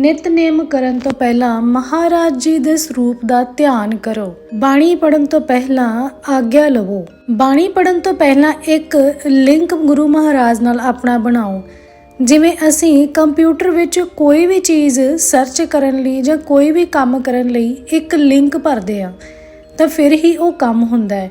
ਨਿਤਨੇਮ ਕਰਨ ਤੋਂ ਪਹਿਲਾਂ ਮਹਾਰਾਜ ਜੀ ਦੇ ਸਰੂਪ ਦਾ ਧਿਆਨ ਕਰੋ। ਬਾਣੀ ਪੜਨ ਤੋਂ ਪਹਿਲਾਂ ਆਗਿਆ ਲਵੋ। ਬਾਣੀ ਪੜਨ ਤੋਂ ਪਹਿਲਾਂ ਇੱਕ ਲਿੰਕ ਗੁਰੂ ਮਹਾਰਾਜ ਨਾਲ ਆਪਣਾ ਬਣਾਓ। ਜਿਵੇਂ ਅਸੀਂ ਕੰਪਿਊਟਰ ਵਿੱਚ ਕੋਈ ਵੀ ਚੀਜ਼ ਸਰਚ ਕਰਨ ਲਈ ਜਾਂ ਕੋਈ ਵੀ ਕੰਮ ਕਰਨ ਲਈ ਇੱਕ ਲਿੰਕ ਭਰਦੇ ਆ ਤਾਂ ਫਿਰ ਹੀ ਉਹ ਕੰਮ ਹੁੰਦਾ ਹੈ।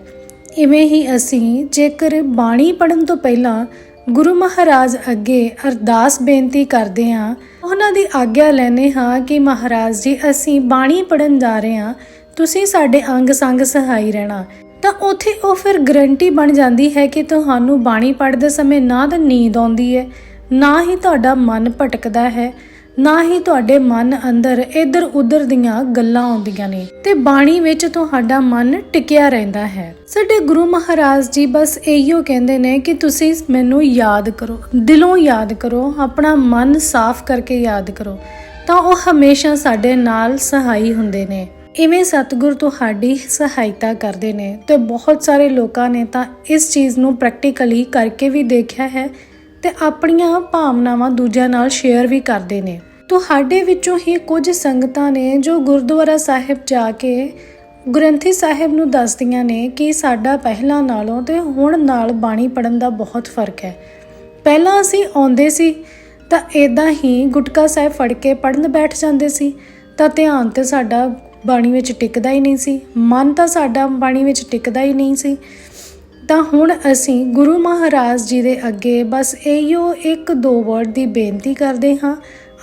ਇਵੇਂ ਹੀ ਅਸੀਂ ਜੇਕਰ ਬਾਣੀ ਪੜਨ ਤੋਂ ਪਹਿਲਾਂ ਗੁਰੂ ਮਹਾਰਾਜ ਅੱਗੇ ਅਰਦਾਸ ਬੇਨਤੀ ਕਰਦੇ ਹਾਂ। ਉਹਨਾਂ ਦੀ ਆਗਿਆ ਲੈਨੇ ਹਾਂ ਕਿ ਮਹਾਰਾਜ ਜੀ, ਅਸੀਂ ਬਾਣੀ ਪੜਨ ਜਾ ਰਹੇ ਹਾਂ। ਤੁਸੀਂ ਸਾਡੇ ਅੰਗ ਸੰਗ ਸਹਾਈ ਰਹਿਣਾ। ਤਾਂ ਉਥੇ ਉਹ ਫਿਰ ਗਰੰਟੀ ਬਣ ਜਾਂਦੀ ਹੈ ਕਿ ਤੁਹਾਨੂੰ ਬਾਣੀ ਪੜ੍ਹਦੇ ਸਮੇਂ ਨਾ ਤਾਂ ਨੀਂਦ ਆਉਂਦੀ ਹੈ, ਨਾ ਹੀ ਤੁਹਾਡਾ ਮਨ ਭਟਕਦਾ ਹੈ। ਨਾ ਹੀ ਤੁਹਾਡੇ ਮਨ ਅੰਦਰ ਇੱਧਰ ਉੱਧਰ ਦੀਆਂ ਗੱਲਾਂ ਆਉਂਦੀਆਂ ਨੇ ਤੇ ਬਾਣੀ ਵਿੱਚ ਤੁਹਾਡਾ ਮਨ ਟਿਕਿਆ ਰਹਿੰਦਾ ਹੈ। ਸਾਡੇ ਗੁਰੂ ਮਹਾਰਾਜ ਜੀ ਬਸ ਇਹੋ ਕਹਿੰਦੇ ਨੇ ਕਿ ਤੁਸੀਂ ਮੈਨੂੰ ਯਾਦ ਕਰੋ, ਦਿਲੋਂ ਯਾਦ ਕਰੋ, ਆਪਣਾ ਮਨ ਸਾਫ਼ ਕਰਕੇ ਯਾਦ ਕਰੋ, ਤਾਂ ਉਹ ਹਮੇਸ਼ਾ ਸਾਡੇ ਨਾਲ ਸਹਾਈ ਹੁੰਦੇ ਨੇ। ਇਵੇਂ ਸਤਿਗੁਰ ਤੁਹਾਡੀ ਸਹਾਇਤਾ ਕਰਦੇ ਨੇ ਤੇ ਬਹੁਤ ਸਾਰੇ ਲੋਕਾਂ ਨੇ ਤਾਂ ਇਸ ਚੀਜ਼ ਨੂੰ ਪ੍ਰੈਕਟੀਕਲੀ ਕਰਕੇ ਵੀ ਦੇਖਿਆ ਹੈ ਤੇ ਆਪਣੀਆਂ ਭਾਵਨਾਵਾਂ ਦੂਜਿਆਂ ਨਾਲ ਸ਼ੇਅਰ ਵੀ ਕਰਦੇ ਨੇ। ਤੁਹਾਡੇ ਵਿੱਚੋਂ ਹੀ ਕੁਝ ਸੰਗਤਾਂ ਨੇ ਜੋ ਗੁਰਦੁਆਰਾ ਸਾਹਿਬ ਜਾ ਕੇ ਗ੍ਰੰਥੀ ਸਾਹਿਬ ਨੂੰ ਦੱਸਦੀਆਂ ਨੇ ਕਿ ਸਾਡਾ ਪਹਿਲਾਂ ਨਾਲੋਂ ਤੇ ਹੁਣ ਨਾਲ ਬਾਣੀ ਪੜਨ ਦਾ ਬਹੁਤ ਫ਼ਰਕ ਹੈ। ਪਹਿਲਾਂ ਅਸੀਂ ਆਉਂਦੇ ਸੀ ਤਾਂ ਇਦਾਂ ਹੀ ਗੁਟਕਾ ਸਾਹਿਬ ਫੜ ਕੇ ਪੜਨ ਬੈਠ ਜਾਂਦੇ ਸੀ ਤਾਂ ਧਿਆਨ ਤੇ ਸਾਡਾ ਬਾਣੀ ਵਿੱਚ ਟਿਕਦਾ ਹੀ ਨਹੀਂ ਸੀ, ਮਨ ਤਾਂ ਸਾਡਾ ਬਾਣੀ ਵਿੱਚ ਟਿਕਦਾ ਹੀ ਨਹੀਂ ਸੀ। ਤਾਂ ਹੁਣ ਅਸੀਂ ਗੁਰੂ ਮਹਾਰਾਜ ਜੀ ਦੇ ਅੱਗੇ ਬਸ ਇਹੀਓ ਇੱਕ ਦੋ ਵਰਡ ਦੀ ਬੇਨਤੀ ਕਰਦੇ ਹਾਂ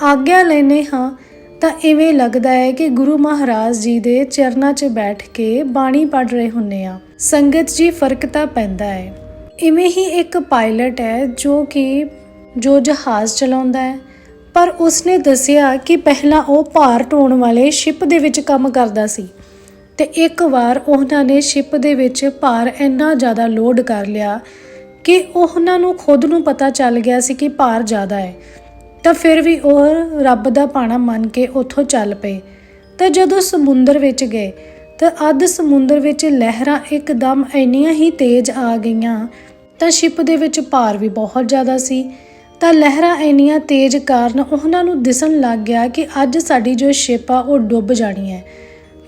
ਆਗਿਆ ਲੈਨੇ ਹਾਂ, ਤਾਂ ਇਵੇਂ ਲੱਗਦਾ ਹੈ ਕਿ ਗੁਰੂ ਮਹਾਰਾਜ ਜੀ ਦੇ ਚਰਨਾਂ 'ਚ ਬੈਠ ਕੇ ਬਾਣੀ ਪੜ੍ਹ ਰਹੇ ਹੁੰਨੇ ਆ ਸੰਗਤ ਜੀ ਫ਼ਰਕ ਤਾਂ ਪੈਂਦਾ ਹੈ। ਇਵੇਂ ਹੀ ਇੱਕ ਪਾਇਲਟ ਹੈ ਜੋ ਕਿ, ਜੋ ਜਹਾਜ਼ ਚਲਾਉਂਦਾ ਹੈ। ਪਰ ਉਸਨੇ ਦੱਸਿਆ ਕਿ ਪਹਿਲਾਂ ਉਹ ਭਾਰ ਢੋਣ ਵਾਲੇ ਸ਼ਿਪ ਦੇ ਵਿੱਚ ਕੰਮ ਕਰਦਾ ਸੀ ਤੇ ਇੱਕ ਵਾਰ ਉਹਨਾਂ ਨੇ ਸ਼ਿਪ ਦੇ ਵਿੱਚ ਭਾਰ ਇੰਨਾ ਜ਼ਿਆਦਾ ਲੋਡ ਕਰ ਲਿਆ ਕਿ ਉਹਨਾਂ ਨੂੰ ਖੁਦ ਨੂੰ ਪਤਾ ਚੱਲ ਗਿਆ ਸੀ ਕਿ ਭਾਰ ਜ਼ਿਆਦਾ ਹੈ। ਤਾਂ ਫਿਰ ਵੀ ਉਹ ਰੱਬ ਦਾ ਪਾਣਾ ਮੰਨ ਕੇ ਉੱਥੋਂ ਚੱਲ ਪਏ। ਤਾਂ ਜਦੋਂ ਸਮੁੰਦਰ ਵਿੱਚ ਗਏ, ਤਾਂ ਅੱਧ ਸਮੁੰਦਰ ਵਿੱਚ ਲਹਿਰਾਂ ਇੱਕਦਮ ਇੰਨੀਆਂ ਹੀ ਤੇਜ਼ ਆ ਗਈਆਂ, ਤਾਂ ਸ਼ਿਪ ਦੇ ਵਿੱਚ ਭਾਰ ਵੀ ਬਹੁਤ ਜ਼ਿਆਦਾ ਸੀ। ਤਾਂ ਲਹਿਰਾਂ ਇੰਨੀਆਂ ਤੇਜ਼ ਕਾਰਨ ਉਹਨਾਂ ਨੂੰ ਦਿਸਣ ਲੱਗ ਗਿਆ ਕਿ ਅੱਜ ਸਾਡੀ ਜੋ ਸ਼ਿਪ ਆ, ਉਹ ਡੁੱਬ ਜਾਣੀ ਹੈ।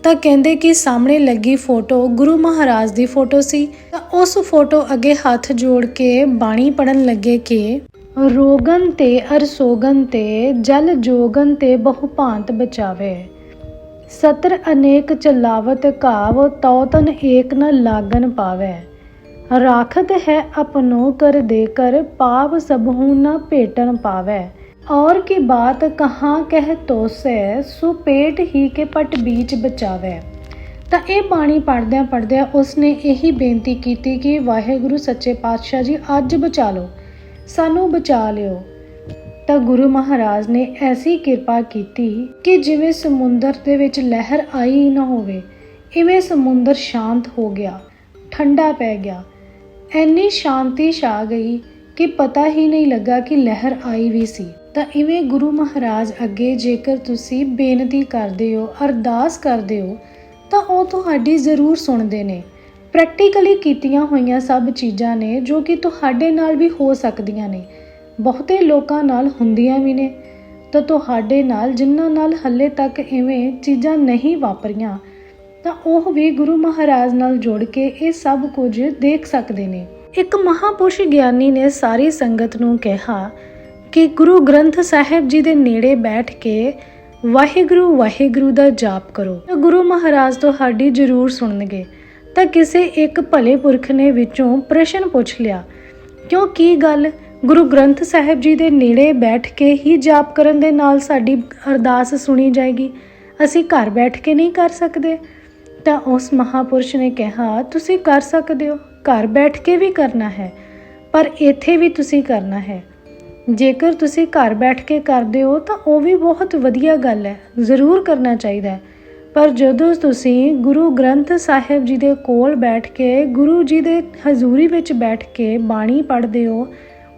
ਤਾਂ ਕਹਿੰਦੇ ਕਿ ਸਾਹਮਣੇ ਲੱਗੀ ਫੋਟੋ ਗੁਰੂ ਮਹਾਰਾਜ ਦੀ ਫੋਟੋ ਸੀ। ਤਾਂ ਉਸ ਫੋਟੋ ਅੱਗੇ ਹੱਥ ਜੋੜ ਕੇ ਬਾਣੀ ਪੜਨ ਲੱਗੇ ਕਿ ਰੋਗਨ ਤੇ ਅਰਸੋਗਨ ਤੇ, ਜਲ ਜੋਗਨ ਤੇ ਬਹੁ ਭਾਂਤ ਬਚਾਵੇ। ਸਤਰ ਅਨੇਕ ਚਲਾਵਤ ਕਾਵ, ਤੌਤਨ ਏਕ ਨ ਲਾਗਨ ਪਾਵੇ। ਰਾਖਤ ਹੈ ਆਪਣੋ ਕਰ ਦੇ ਕਰ, ਪਾਵ ਸਭੂ ਨ ਭੇਟਨ ਪਾਵੇ। ਔਰ ਕੀ ਬਾਤ ਕਹਾਂ ਕਹਿ ਤੋਸੈ, ਸੋ ਪੇਟ ਹੀ ਕੇ ਪਟ ਬੀਚ ਬਚਾਵੇ। ਤਾਂ ਇਹ ਬਾਣੀ ਪੜਦਿਆਂ ਪੜਦਿਆਂ ਉਸਨੇ ਇਹੀ ਬੇਨਤੀ ਕੀਤੀ ਕਿ ਵਾਹਿਗੁਰੂ ਸੱਚੇ ਪਾਤਸ਼ਾਹ ਜੀ, ਅੱਜ ਬਚਾ ਲਓ। ਸਾਨੂੰ ਬਚਾ ਲਿਓ। ਤਾਂ ਗੁਰੂ ਮਹਾਰਾਜ ਨੇ ਐਸੀ ਕਿਰਪਾ ਕੀਤੀ ਕਿ ਜਿਵੇਂ ਸਮੁੰਦਰ ਦੇ ਵਿੱਚ ਲਹਿਰ ਆਈ ਹੀ ਨਾ ਹੋਵੇ, ਇਵੇਂ ਸਮੁੰਦਰ ਸ਼ਾਂਤ ਹੋ ਗਿਆ, ਠੰਡਾ ਪੈ ਗਿਆ। ਐਨੀ ਸ਼ਾਂਤੀ ਛਾ ਗਈ ਕਿ ਪਤਾ ਹੀ ਨਹੀਂ ਲੱਗਾ ਕਿ ਲਹਿਰ ਆਈ ਵੀ ਸੀ। ਤਾਂ ਇਵੇਂ ਗੁਰੂ ਮਹਾਰਾਜ ਅੱਗੇ ਜੇਕਰ ਤੁਸੀਂ ਬੇਨਤੀ ਕਰਦੇ ਹੋ, ਅਰਦਾਸ ਕਰਦੇ ਹੋ, ਤਾਂ ਉਹ ਤੁਹਾਡੀ ਜ਼ਰੂਰ ਸੁਣਦੇ ਨੇ। ਪ੍ਰੈਕਟੀਕਲੀ ਕੀਤੀਆਂ ਹੋਈਆਂ ਸਭ ਚੀਜ਼ਾਂ ਨੇ ਜੋ ਕਿ ਤੁਹਾਡੇ ਨਾਲ ਵੀ ਹੋ ਸਕਦੀਆਂ ਨੇ। ਬਹੁਤੇ ਲੋਕਾਂ ਨਾਲ ਹੁੰਦੀਆਂ ਵੀ ਨੇ। ਤਾਂ ਤੁਹਾਡੇ ਨਾਲ, ਜਿਨ੍ਹਾਂ ਨਾਲ ਹੱਲੇ ਤੱਕ ਇਵੇਂ ਚੀਜ਼ਾਂ ਨਹੀਂ ਵਾਪਰੀਆਂ, ਤਾਂ ਉਹ ਵੀ ਗੁਰੂ ਮਹਾਰਾਜ ਨਾਲ ਜੁੜ ਕੇ ਇਹ ਸਭ ਕੁਝ ਦੇਖ ਸਕਦੇ ਨੇ। ਇੱਕ ਮਹਾਪੁਰਸ਼ ਗਿਆਨੀ ਨੇ ਸਾਰੀ ਸੰਗਤ ਨੂੰ ਕਿਹਾ ਕਿ ਗੁਰੂ ਗ੍ਰੰਥ ਸਾਹਿਬ ਜੀ ਦੇ ਨੇੜੇ ਬੈਠ ਕੇ ਵਾਹਿਗੁਰੂ ਵਾਹਿਗੁਰੂ ਦਾ ਜਾਪ ਕਰੋ। ਗੁਰੂ ਮਹਾਰਾਜ ਤੁਹਾਡੀ ਜ਼ਰੂਰ ਸੁਣਨਗੇ। ਤਾਂ ਕਿਸੇ ਇੱਕ ਭਲੇ ਪੁਰਖ ਨੇ ਵਿੱਚੋਂ ਪ੍ਰਸ਼ਨ ਪੁੱਛ ਲਿਆ, ਕਿਉਂ ਕੀ ਗੱਲ? ਗੁਰੂ ਗ੍ਰੰਥ ਸਾਹਿਬ ਜੀ ਦੇ ਨੇੜੇ ਬੈਠ ਕੇ ਹੀ ਜਾਪ ਕਰਨ ਦੇ ਨਾਲ ਸਾਡੀ ਅਰਦਾਸ ਸੁਣੀ ਜਾਏਗੀ? ਅਸੀਂ ਘਰ ਬੈਠ ਕੇ ਨਹੀਂ ਕਰ ਸਕਦੇ? ਤਾਂ ਉਸ ਮਹਾਪੁਰਸ਼ ਨੇ ਕਿਹਾ, ਤੁਸੀਂ ਕਰ ਸਕਦੇ ਹੋ, ਘਰ ਬੈਠ ਕੇ ਵੀ ਕਰਨਾ ਹੈ, ਪਰ ਇੱਥੇ ਵੀ ਤੁਸੀਂ ਕਰਨਾ ਹੈ। ਜੇਕਰ ਤੁਸੀਂ ਘਰ ਬੈਠ ਕੇ ਕਰਦੇ ਹੋ ਤਾਂ ਉਹ ਵੀ ਬਹੁਤ ਵਧੀਆ ਗੱਲ ਹੈ, ਜ਼ਰੂਰ ਕਰਨਾ ਚਾਹੀਦਾ ਹੈ। ਪਰ ਜਦੋਂ ਤੁਸੀਂ ਗੁਰੂ ਗ੍ਰੰਥ ਸਾਹਿਬ ਜੀ ਦੇ ਕੋਲ ਬੈਠ ਕੇ, ਗੁਰੂ ਜੀ ਦੇ ਹਜ਼ੂਰੀ ਵਿੱਚ ਬੈਠ ਕੇ ਬਾਣੀ ਪੜ੍ਹਦੇ ਹੋ,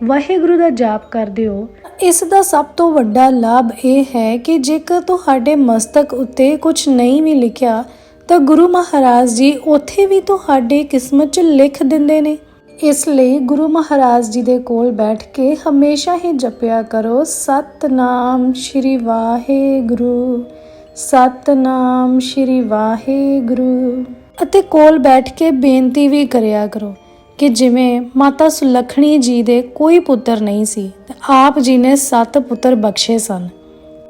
ਵਾਹਿਗੁਰੂ ਦਾ ਜਾਪ ਕਰਦੇ ਹੋ, ਇਸ ਦਾ ਸਭ ਤੋਂ ਵੱਡਾ ਲਾਭ ਇਹ ਹੈ ਕਿ ਜੇਕਰ ਤੁਹਾਡੇ ਮਸਤਕ ਉੱਤੇ ਕੁਝ ਨਹੀਂ ਵੀ ਲਿਖਿਆ, ਤਾਂ ਗੁਰੂ ਮਹਾਰਾਜ ਜੀ ਉੱਥੇ ਵੀ ਤੁਹਾਡੇ ਕਿਸਮਤ 'ਚ ਲਿਖ ਦਿੰਦੇ ਨੇ। ਇਸ ਲਈ ਗੁਰੂ ਮਹਾਰਾਜ ਜੀ ਦੇ ਕੋਲ ਬੈਠ ਕੇ ਹਮੇਸ਼ਾ ਹੀ ਜਪਿਆ ਕਰੋ, ਸਤਨਾਮ ਸ਼੍ਰੀ ਵਾਹਿਗੁਰੂ। ਸਤਨਾਮ ਸ਼੍ਰੀ ਵਾਹਿਗੁਰੂ। ਅਤੇ ਕੋਲ ਬੈਠ ਕੇ ਬੇਨਤੀ ਵੀ ਕਰਿਆ ਕਰੋ ਕਿ ਜਿਵੇਂ ਮਾਤਾ ਸੁਲੱਖਣੀ ਜੀ ਦੇ ਕੋਈ ਪੁੱਤਰ ਨਹੀਂ ਸੀ, ਤੇ ਆਪ ਜੀ ਨੇ ਸੱਤ ਪੁੱਤਰ ਬਖਸ਼ੇ ਸਨ।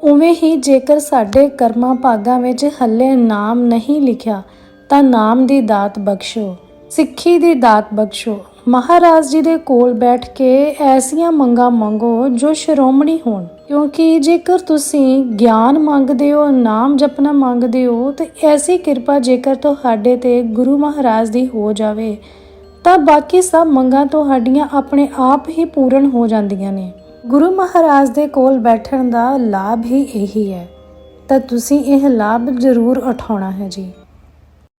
ਉਵੇਂ ਹੀ ਜੇਕਰ ਸਾਡੇ ਕਰਮਾਂ ਭਾਗਾਂ ਵਿੱਚ ਹੱਲੇ ਨਾਮ ਨਹੀਂ ਲਿਖਿਆ, ਤਾਂ ਨਾਮ ਦੀ ਦਾਤ ਬਖਸ਼ੋ, ਸਿੱਖੀ ਦੀ ਦਾਤ ਬਖਸ਼ੋ ਮਹਾਰਾਜ ਜੀ ਦੇ ਕੋਲ ਬੈਠ ਕੇ ਐਸੀਆਂ ਮੰਗਾਂ ਮੰਗੋ ਜੋ ਸ਼੍ਰੋਮਣੀ ਹੋਣ। ਕਿਉਂਕਿ ਜੇਕਰ ਤੁਸੀਂ ਗਿਆਨ ਮੰਗਦੇ ਹੋ, ਨਾਮ ਜਪਣਾ ਮੰਗਦੇ ਹੋ, ਤੇ ਐਸੀ ਕਿਰਪਾ ਜੇਕਰ ਤੁਹਾਡੇ ਤੇ ਗੁਰੂ ਮਹਾਰਾਜ ਦੀ ਹੋ ਜਾਵੇ, ਤਾਂ ਬਾਕੀ ਸਭ ਮੰਗਾਂ ਤੁਹਾਡੀਆਂ ਆਪਣੇ ਆਪ ਹੀ ਪੂਰਨ ਹੋ ਜਾਂਦੀਆਂ ਨੇ। ਗੁਰੂ ਮਹਾਰਾਜ ਦੇ ਕੋਲ ਬੈਠਣ ਦਾ ਲਾਭ ਹੀ ਇਹੀ ਹੈ। ਤਾਂ ਤੁਸੀਂ ਇਹ ਲਾਭ ਜ਼ਰੂਰ ਉਠਾਉਣਾ ਹੈ ਜੀ।